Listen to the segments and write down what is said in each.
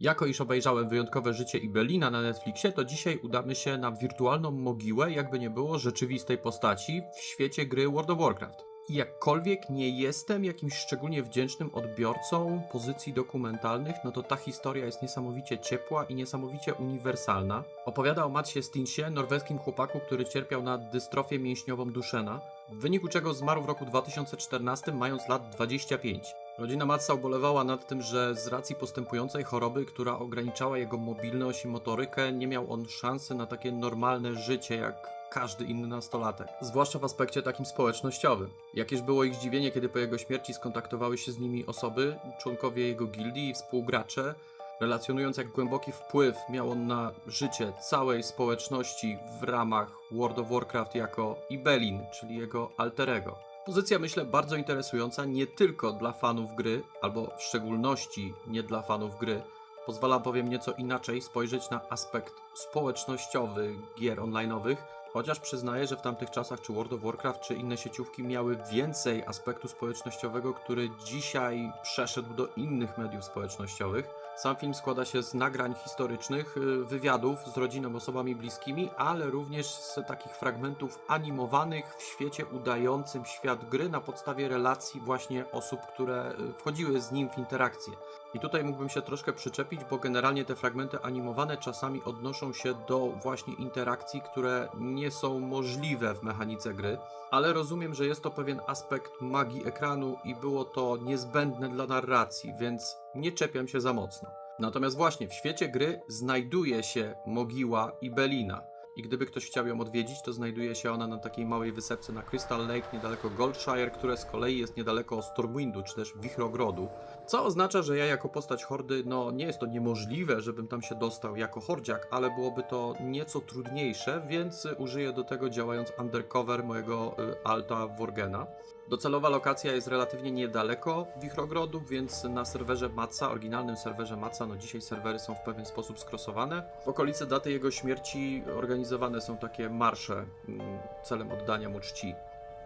Jako iż obejrzałem wyjątkowe życie Ibelina na Netflixie, to dzisiaj udamy się na wirtualną mogiłę, jakby nie było rzeczywistej postaci w świecie gry World of Warcraft. I jakkolwiek nie jestem jakimś szczególnie wdzięcznym odbiorcą pozycji dokumentalnych, no to ta historia jest niesamowicie ciepła i niesamowicie uniwersalna. Opowiada o Matsie Stinsie, norweskim chłopaku, który cierpiał na dystrofię mięśniową Duszena, w wyniku czego zmarł w roku 2014, mając lat 25. Rodzina Matsa ubolewała nad tym, że z racji postępującej choroby, która ograniczała jego mobilność i motorykę, nie miał on szansy na takie normalne życie jak każdy inny nastolatek. Zwłaszcza w aspekcie takim społecznościowym. Jakież było ich zdziwienie, kiedy po jego śmierci skontaktowały się z nimi osoby, członkowie jego gildii i współgracze, relacjonując jak głęboki wpływ miał on na życie całej społeczności w ramach World of Warcraft jako Ibelin, czyli jego alterego. Pozycja myślę bardzo interesująca nie tylko dla fanów gry, albo w szczególności nie dla fanów gry. Pozwala bowiem nieco inaczej spojrzeć na aspekt społecznościowy gier online'owych, chociaż przyznaję, że w tamtych czasach czy World of Warcraft, czy inne sieciówki miały więcej aspektu społecznościowego, który dzisiaj przeszedł do innych mediów społecznościowych. Sam film składa się z nagrań historycznych, y, wywiadów z rodziną, osobami bliskimi, ale również z takich fragmentów animowanych w świecie udającym świat gry na podstawie relacji właśnie osób, które y, wchodziły z nim w interakcję. I tutaj mógłbym się troszkę przyczepić, bo generalnie te fragmenty animowane czasami odnoszą się do właśnie interakcji, które nie są możliwe w mechanice gry, ale rozumiem, że jest to pewien aspekt magii ekranu i było to niezbędne dla narracji, więc nie czepiam się za mocno. Natomiast właśnie w świecie gry znajduje się mogiła Ibelina. I gdyby ktoś chciał ją odwiedzić, to znajduje się ona na takiej małej wysepce na Crystal Lake, niedaleko Goldshire, które z kolei jest niedaleko Stormwindu, czy też Wichrogrodu. Co oznacza, że ja jako postać hordy, no nie jest to niemożliwe, żebym tam się dostał jako hordziak, ale byłoby to nieco trudniejsze, więc użyję do tego działając undercover mojego y, alta Worgena. Docelowa lokacja jest relatywnie niedaleko Wichrogrodu, więc na serwerze Maca, oryginalnym serwerze Maca, no dzisiaj serwery są w pewien sposób skrosowane. W okolicy daty jego śmierci organizowane są takie marsze mm, celem oddania mu czci.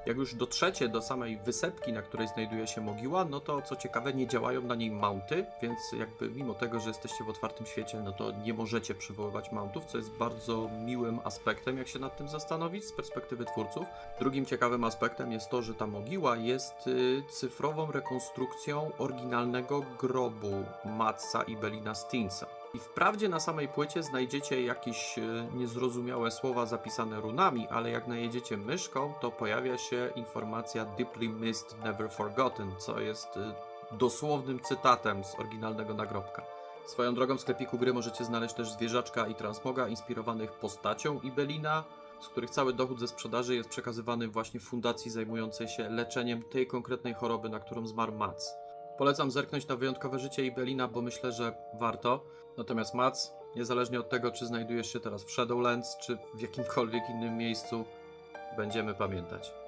Jak już dotrzecie do samej wysepki, na której znajduje się mogiła, no to co ciekawe, nie działają na niej mounty, więc jakby mimo tego, że jesteście w otwartym świecie, no to nie możecie przywoływać mountów, co jest bardzo miłym aspektem, jak się nad tym zastanowić z perspektywy twórców. Drugim ciekawym aspektem jest to, że ta mogiła jest y, cyfrową rekonstrukcją oryginalnego grobu Matsa i Belina Stinsa. I wprawdzie na samej płycie znajdziecie jakieś e, niezrozumiałe słowa zapisane runami, ale jak najedziecie myszką, to pojawia się informacja Deeply Missed, Never Forgotten, co jest e, dosłownym cytatem z oryginalnego nagrobka. Swoją drogą w sklepiku gry możecie znaleźć też zwierzaczka i transmoga inspirowanych postacią Ibelina, z których cały dochód ze sprzedaży jest przekazywany właśnie fundacji zajmującej się leczeniem tej konkretnej choroby, na którą zmarł Mats. Polecam zerknąć na wyjątkowe życie Ibelina, bo myślę, że warto. Natomiast Mats, niezależnie od tego, czy znajdujesz się teraz w Shadowlands, czy w jakimkolwiek innym miejscu, będziemy pamiętać.